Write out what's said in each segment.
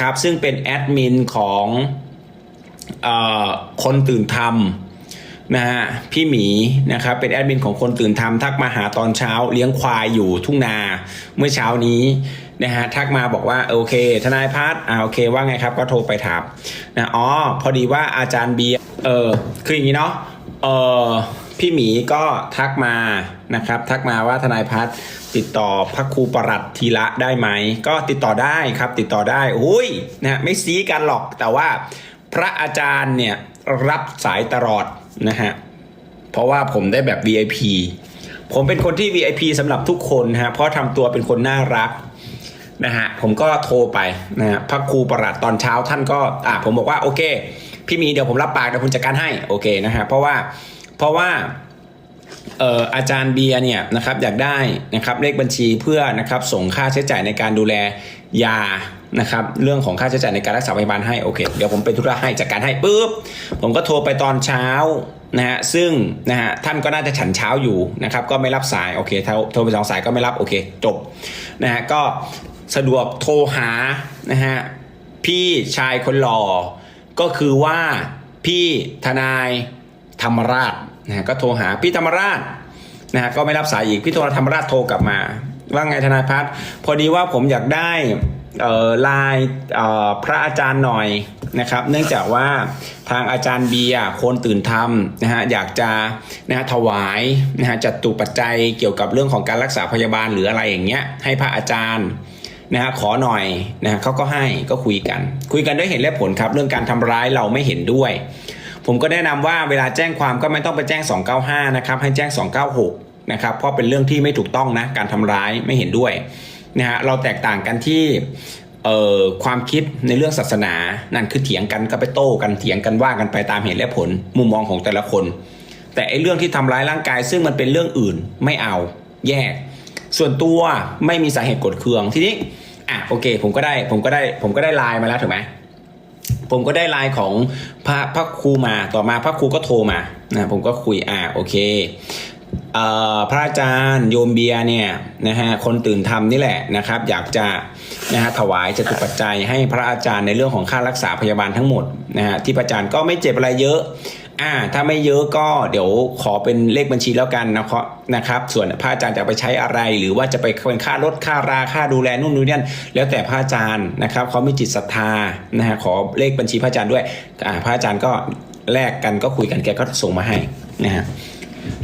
ครับซึ่งเป็นแอดมินของอคนตื่นทำนะฮะพี่หมีนะครับเป็นแอดมินของคนตื่นทำทักมาหาตอนเช้าเลี้ยงควายอยู่ทุ่งนาเมื่อเช้านี้นะฮะทักมาบอกว่าโอเค ทนายพัฒน์อ่าโอเคว่าไงครับก็โทรไปถามนะอ๋อพอดีว่าอาจารย์เบียร์เออคืออย่างนี้เนาะเออ พี่หมีก็ทักมานะครับ ทักมาว่าทนายพัฒติดต่อพระครูประหลัดทีละได้ไหม ก็ติดต่อได้ครับ ติดต่อได้อุ้ยนะไม่ซีกันหรอกแต่ว่าพระอาจารย์เนี่ยรับสายตลอดนะฮะเพราะว่าผมได้แบบ VIP ผมเป็นคนที่ VIP สำหรับทุกคนฮะเพราะทำตัวเป็นคนน่ารักนะฮะผมก็โทรไปนะฮะพระครูประหลัดตอนเช้าท่านก็อ่าผมบอกว่าโอเค พี่หมีเดี๋ยวผมรับปากเดี๋ยวผมจัดการให้โอเคนะฮะเพราะว่า เพราะว่าเอ่ออาจารย์เบียร์เนี่ยนะครับอยากได้นะครับเลขบัญชีเพื่อนะครับส่งค่าใช้จ่ายในการดูแลยานะครับเรื่องของค่าใช้จ่ายในการรักษาพยาบาลให้โอเคเดี๋ยวผมเป็นธุระให้จัดการให้ปุ๊บผมก็โทรไปตอนเช้านะฮะซึ่งนะฮะท่านก็น่าจะฉันเช้าอยู่นะครับก็ไม่รับสายโอเคโทรไปสองสายก็ไม่รับโอเคจบนะฮะก็สะดวกโทรหานะฮะพี่ชายคนหล่อก็คือว่าพี่ทนาย ธรรมราชนะก็โทรหาพี่ธรรมราชนะฮะก็ไม่รับสายอีกพี่โทรธรรมราชโทรกลับมา ว่าไงทนายพัฒน์พอดีว่าผมอยากได้เอ่อลายเอ่อพระอาจารย์หน่อยนะครับ เนื่องจากว่าทางอาจารย์เบียร์คนตื่นธรรมนะฮะอยากจะนะฮะถวายนะฮะจัดตุปัจจัยเกี่ยวกับเรื่องของการรักษาพยาบาลหรืออะไรอย่างเงี้ยให้พระอาจารย์นะฮะขอหน่อยนะฮะเขาก็ให้ก็คุยกัน คุยกันด้วยเหตุและผลครับ เรื่องการทำร้ายเราไม่เห็นด้วย ผมก็แนะนำว่าเวลาแจ้งความก็ไม่ต้องไปแจ้ง 295 นะครับ ให้แจ้ง 296 นะครับ เพราะเป็นเรื่องที่ไม่ถูกต้องนะ การทำร้ายไม่เห็นด้วยนะฮะ เราแตกต่างกันที่เอ่อความคิดในเรื่องศาสนา นั่นคือเถียงกันก็ไปโต้กันเถียงกันว่ากันไปตามเหตุและผล มุมมองของแต่ละคน แต่ไอ้เรื่องที่ทำร้ายร่างกาย ซึ่งมันเป็นเรื่องอื่นไม่เอาแยก ส่วนตัวไม่มีสาเหตุกดเคืองทีนี้อะโอเค ผมก็ได้ผมก็ได้ผมก็ได้ไลน์มาแล้วถูกไหม ผมก็ได้ไลน์ของพระพระครูมาต่อมาพระครูก็โทรมานะผมก็คุยอ่าโอเคเอ่อพระอาจารย์โยมเบียเนี่ยนะฮะคนตื่นธรรมนี่แหละนะครับ อยากจะนะฮะถวายจตุปัจจัยให้พระอาจารย์ในเรื่องของค่ารักษาพยาบาลทั้งหมดนะฮะที่พระอาจารย์ก็ไม่เจ็บอะไรเยอะ อ่า ถ้าไม่เยอะก็เดี๋ยวขอเป็นเลขบัญชีแล้วกันนะครับนะครับ ส่วนพระอาจารย์จะไปใช้อะไร หรือว่าจะไปเป็นค่ารถค่าราค่าดูแลนู่นนี่นั่นแล้วแต่พระอาจารย์นะครับเขามีจิตศรัทธานะฮะขอเลขบัญชีพระอาจารย์ด้วยอ่าพระอาจารย์ก็แลกกันก็คุยกันแกก็ส่งมาให้นะฮะ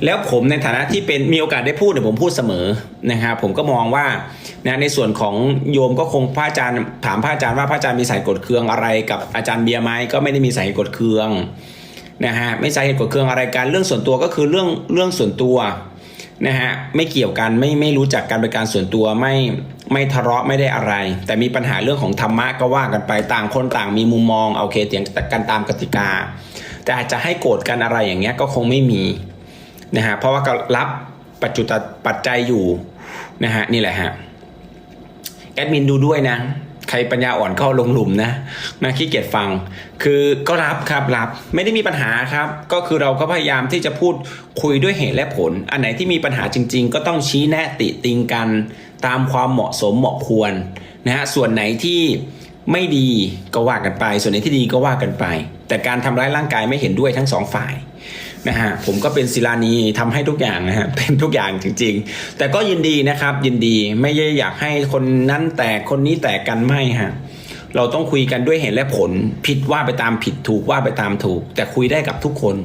แล้วผมในฐานะที่เป็นมีโอกาสได้พูดเนี่ยผมพูดเสมอนะครับผมก็มองว่านะในส่วนของโยมก็คงพระอาจารย์ถามพระอาจารย์ว่าพระอาจารย์มีสายกดเคืองอะไรกับอาจารย์เบียร์ไหมก็ไม่ได้มีสายกดเคือง นะฮะไม่สาเหตุกดเครื่องอะไรกันเรื่องส่วนตัวก็คือเรื่องเรื่องส่วนตัวนะฮะไม่เกี่ยวกันไม่ไม่รู้จักกันเป็นการส่วนตัวไม่ไม่ทะเลาะไม่ได้อะไร แต่มีปัญหาเรื่องของธรรมะก็ว่ากันไปต่างคนต่างมีมุมมองโอเคเถียงกันตามกติกา แต่อาจจะให้โกรธกันอะไรอย่างเงี้ยก็คงไม่มีนะฮะเพราะว่าก็รับปัจจุตปัจจัยอยู่นะฮะนี่แหละฮะแอดมินดูด้วยนะ ใครปัญญาอ่อนก็ลงหลุมนะนะขี้เกียจฟัง คือก็รับครับรับไม่ได้มีปัญหาครับ ก็คือเราก็พยายามที่จะพูดคุยด้วยเหตุและผล อันไหนที่มีปัญหาจริง ๆ ก็ต้องชี้แนะติติงกัน ตามความเหมาะสมเหมาะควรนะฮะส่วนไหนที่ไม่ดีก็ว่ากันไป ส่วนไหนที่ดีก็ว่ากันไป แต่การทำร้ายร่างกายไม่เห็นด้วยทั้งสองฝ่าย นะฮะผมก็เป็นศิลานีทำให้ทุกอย่างนะฮะเป็นทุกอย่างจริง ๆ แต่ก็ยินดีนะครับยินดีไม่ได้อยากให้คนนั้นแตกคนนี้แตกกันไม่ฮะเราต้องคุยกันด้วยเหตุและผล ผิดว่าไปตามผิดถูกว่าไปตามถูก แต่คุยได้กับทุกคน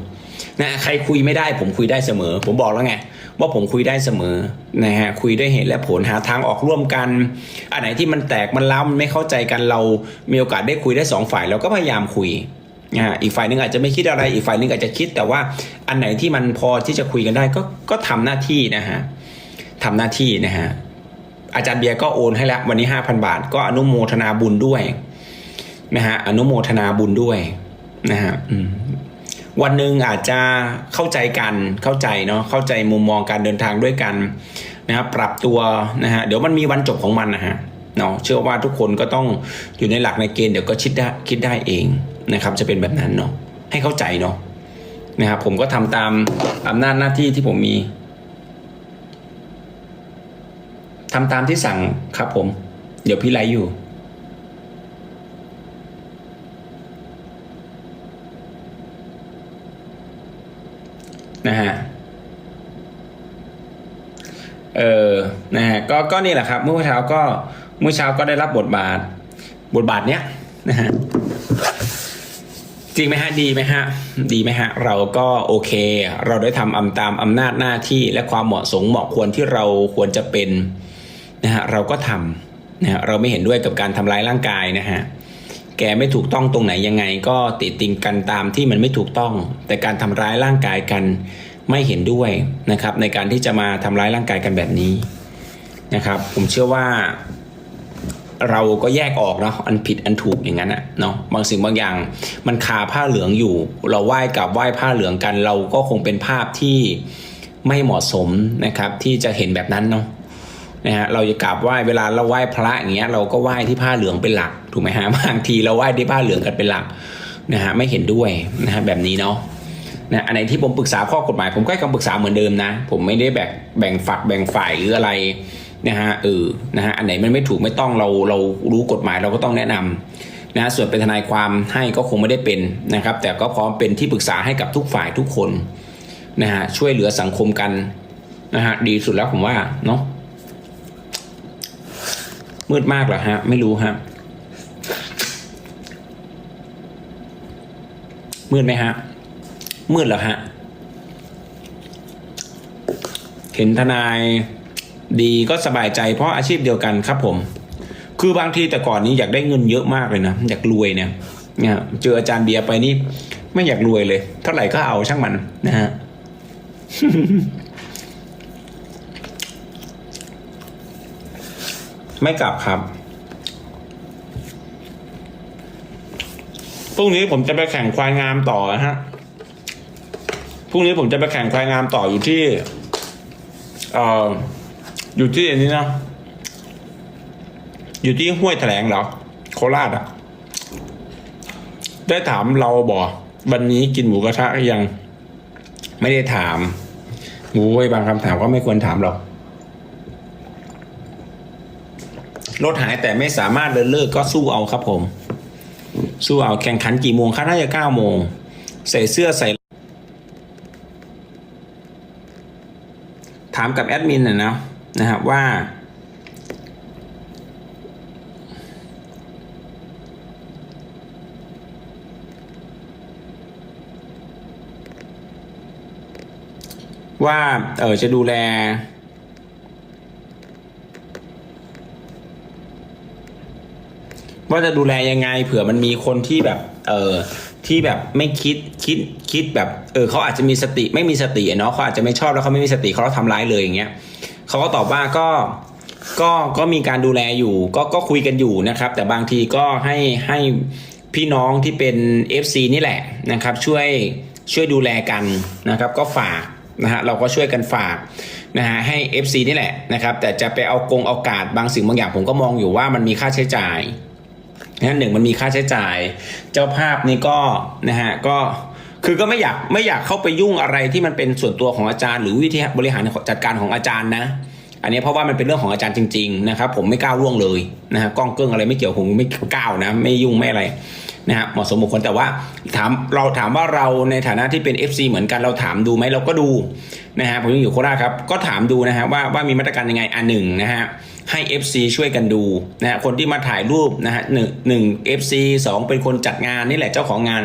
นะใครคุยไม่ได้ผมคุยได้เสมอ ผมบอกแล้วไงว่าผมคุยได้เสมอนะฮะคุยด้วยเหตุและผลหาทางออกร่วมกัน อันไหนที่มันแตกมันล้ามันไม่เข้าใจกันเรา มีโอกาสได้คุยได้สองฝ่ายเราก็พยายามคุย อ่าอีกฝ่ายหนึงอาจจะไม่คิดอะไร อีกฝ่ายหนึงอาจจะคิด แต่ว่าอันไหนที่มันพอที่จะคุยกันได้ก็ก็ทำหน้าที่นะฮะทำหน้าที่นะฮะอาจารย์เบียร์ก็โอนให้แล้ววันนี้ห้าพันบาท ก็อนุโมทนาบุญด้วยนะฮะอนุโมทนาบุญด้วยนะฮะอืมวันหนึ่งอาจจะเข้าใจกันเข้าใจเนาะเข้าใจมุมมองการเดินทางด้วยกันนะครับปรับตัวนะฮะเดี๋ยวมันมีวันจบของมันนะฮะเนาะเชื่อว่าทุกคนก็ต้องอยู่ในหลักในเกณฑ์เดี๋ยวก็คิดได้คิดได้เอง นะครับจะเป็นแบบนั้นเนาะให้เข้าใจเนาะนะครับผมก็ทำตามอำนาจหน้าที่ที่ผมมี ทำตามที่สั่งครับผม เดี๋ยวพี่ไลอยู่นะฮะเออนะฮะก็ก็นี่แหละครับ เมื่อเช้าก็เมื่อเช้าก็ได้รับบทบาท บทบาทเนี้ยนะฮะ จริงไหมฮะดีไหมฮะดีไหมฮะเราก็โอเค เราได้ทำอำตามอำนาจหน้าที่และความเหมาะสมเหมาะควรที่เราควรจะเป็นนะฮะเราก็ทำนะฮะเราไม่เห็นด้วยกับการทำร้ายร่างกายนะฮะแกไม่ถูกต้องตรงไหนยังไงก็ติดติงกันตามที่มันไม่ถูกต้อง แต่การทำร้ายร่างกายกันไม่เห็นด้วยนะครับในการที่จะมาทำร้ายร่างกายกันแบบนี้นะครับ ผมเชื่อว่า เราก็แยกออกเนาะอันผิดอันถูกอย่างนั้นอะเนาะบางสิ่งบางอย่างมันคาผ้าเหลืองอยู่ เราไหว้กับไหว้ผ้าเหลืองกัน เราก็คงเป็นภาพที่ไม่เหมาะสมนะครับ ที่จะเห็นแบบนั้นเนาะนะฮะเราจะกราบไหว้เวลาเราไหว้พระอย่างเงี้ยเราก็ไหว้ที่ผ้าเหลืองเป็นหลักถูกไหมฮะบางทีเราไหว้ที่ผ้าเหลืองกันเป็นหลักนะฮะไม่เห็นด้วยนะฮะแบบนี้เนาะนะอันไหนที่ผมปรึกษาข้อกฎหมายผมก็ให้คำปรึกษาเหมือนเดิมนะ ผมไม่ได้แบ่งแบ่งฝักแบ่งฝ่ายหรืออะไร นะฮะเออนะฮะอันไหนมันไม่ถูกไม่ต้องเราเรารู้กฎหมายเราก็ต้องแนะนำนะส่วนเป็นทนายความให้ก็คงไม่ได้เป็นนะครับ แต่ก็พร้อมเป็นที่ปรึกษาให้กับทุกฝ่ายทุกคนนะฮะช่วยเหลือสังคมกันนะฮะดีสุดแล้วผมว่าเนาะมืดมากเหรอฮะ ไม่รู้ฮะมืดไหมฮะ มืดเหรอฮะ เห็นทนาย ดีก็สบายใจเพราะอาชีพเดียวกันครับผม คือบางทีแต่ก่อนนี้อยากได้เงินเยอะมากเลยนะอยากรวยเนี่ยเนี่ยเจออาจารย์เบียร์ไปนี่ไม่อยากรวยเลย เท่าไหร่ก็เอาช่างมันนะฮะไม่กลับครับพรุ่งนี้ผมจะไปแข่งควายงามต่อนะฮะ พรุ่งนี้ผมจะไปแข่งควายงามต่ออยู่ที่ เอ่อ อยู่ที่อันนี้นะ อยู่ที่ห้วยแถลงเหรอ โคราชอะ ได้ถามเราบอกวันนี้กินหมูกระทะหรือยัง ไม่ได้ถามหมูไอ้บางคำถามก็ไม่ควรถามหรอกรถหายแต่ไม่สามารถเดินเลิกก็สู้เอาครับผม สู้เอาแข่งขันกี่โมงคะน่าจะเก้าโมง ใส่เสื้อใส่ ถามกับแอดมินหนะนะ นะครับว่า ว่าเออจะดูแลว่าจะดูแลยังไงเผื่อมันมีคนที่แบบ เออที่แบบไม่คิดคิดคิดแบบ เออเขาอาจจะมีสติไม่มีสติเนาะเขาอาจจะไม่ชอบแล้วเขาไม่มีสติเขาทำร้ายเลยอย่างเงี้ย เขาก็ตอบว่าก็ก็ก็มีการดูแลอยู่ ก็ก็คุยกันอยู่นะครับ แต่บางทีก็ให้ให้พี่น้องที่เป็น FC นี่แหละนะครับ ช่วยช่วยดูแลกันนะครับ ก็ฝากนะฮะเราก็ช่วยกันฝากนะฮะให้ FC นี่แหละนะครับ แต่จะไปเอากงเอากาดบางสิ่งบางอย่างผมก็มองอยู่ว่ามันมีค่าใช้จ่ายนะหนึ่งมันมีค่าใช้จ่าย เจ้าภาพนี่ก็นะฮะก็ คือก็ไม่อยากไม่อยากเข้าไปยุ่งอะไรที่มันเป็นส่วนตัวของอาจารย์ หรือวิธีบริหารจัดการของอาจารย์นะ อันนี้เพราะว่ามันเป็นเรื่องของอาจารย์จริงๆนะครับผมไม่ก้าวล่วงเลยนะฮะกล้องเกิ้งอะไรไม่เกี่ยวผมไม่ก้าวนะไม่ยุ่งไม่อะไรนะฮะเหมาะสมบุคคลแต่ว่าถามเราถามว่าเราในฐานะที่เป็น FC เหมือนกันเราถามดูไหมเราก็ดูนะฮะผมยังอยู่โคราชครับก็ถามดูนะฮะว่าว่ามีมาตรการยังไงอันหนึ่งนะฮะให้ FC ช่วยกันดูนะฮะคนที่มาถ่ายรูปนะฮะหนึ่งหนึ่ง FC สองเป็นคนจัดงานนี่แหละเจ้าของงาน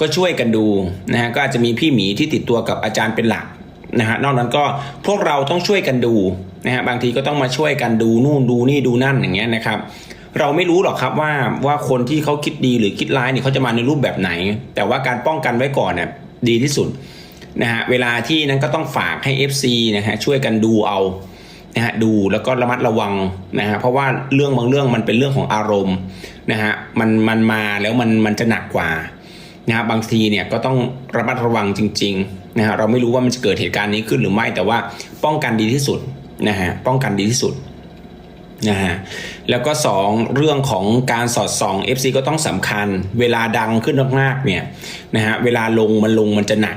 ก็ช่วยกันดูนะฮะก็อาจจะมีพี่หมีที่ติดตัวกับอาจารย์เป็นหลักนะฮะนอกนั้นก็พวกเราต้องช่วยกันดูนะฮะบางทีก็ต้องมาช่วยกันดูนู่นดูนี่ดูนั่นอย่างเงี้ยนะครับ เราไม่รู้หรอกครับว่าว่าคนที่เขาคิดดีหรือคิดร้ายเนี่ยเขาจะมาในรูปแบบไหน แต่ว่าการป้องกันไว้ก่อนเนี่ยดีที่สุดนะฮะเวลาที่นั้นก็ต้องฝากให้ FC นะฮะช่วยกันดูเอานะฮะดูแล้วก็ระมัดระวังนะฮะเพราะว่าเรื่องบางเรื่องมันเป็นเรื่องของอารมณ์นะฮะมันมันมาแล้วมันมันจะหนักกว่า นะฮะบางทีเนี่ยก็ต้องระมัดระวังจริงๆนะฮะเราไม่รู้ว่ามันจะเกิดเหตุการณ์นี้ขึ้นหรือไม่แต่ว่าป้องกันดีที่สุดนะฮะป้องกันดีที่สุดนะฮะแล้วก็สองเรื่องของการสอดส่อง FC ก็ต้องสำคัญ เวลาดังขึ้นมากๆเนี่ยนะฮะเวลาลงมันลงมันจะหนัก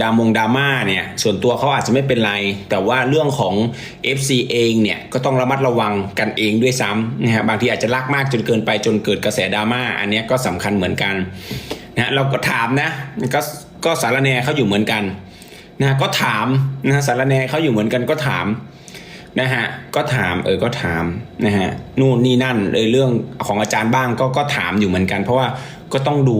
ดามงดราม่าเนี่ยส่วนตัวเขาอาจจะไม่เป็นไร แต่ว่าเรื่องของ FC เองเนี่ยก็ต้องระมัดระวังกันเองด้วยซ้ำนะฮะบางทีอาจจะรักมากจนเกินไปจนเกิดกระแสดราม่าอันนี้ก็สำคัญเหมือนกัน นะเราก็ถามนะก็ก็สารแนเขาอยู่เหมือนกันนะก็ถามนะสารแนเขาอยู่เหมือนกันก็ถามนะฮะก็ถามเออก็ถามนะฮะนู่นนี่นั่นเลยเรื่องของอาจารย์บ้างก็ก็ถามอยู่เหมือนกัน เพราะว่าก็ต้องดู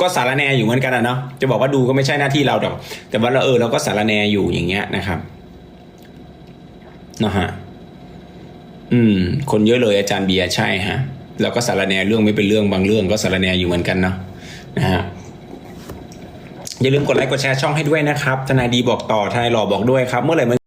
ก็สารแนอยู่เหมือนกันอะเนาะจะบอกว่าดูก็ไม่ใช่หน้าที่เราหรอกแต่ว่าเราเออเราก็สารแนอยู่อย่างเงี้ยนะครับนะฮะอืม คนเยอะเลยอาจารย์เบียร์ใช่ฮะ เราก็สารแนเรื่องไม่เป็นเรื่องบางเรื่องก็สารแนอยู่เหมือนกันเนาะนะฮะอย่าลืมกดไลค์กดแชร์ช่องให้ด้วยนะครับทนายดีบอกต่อทนายหล่อบอกด้วยครับ เมื่อไหร่มัน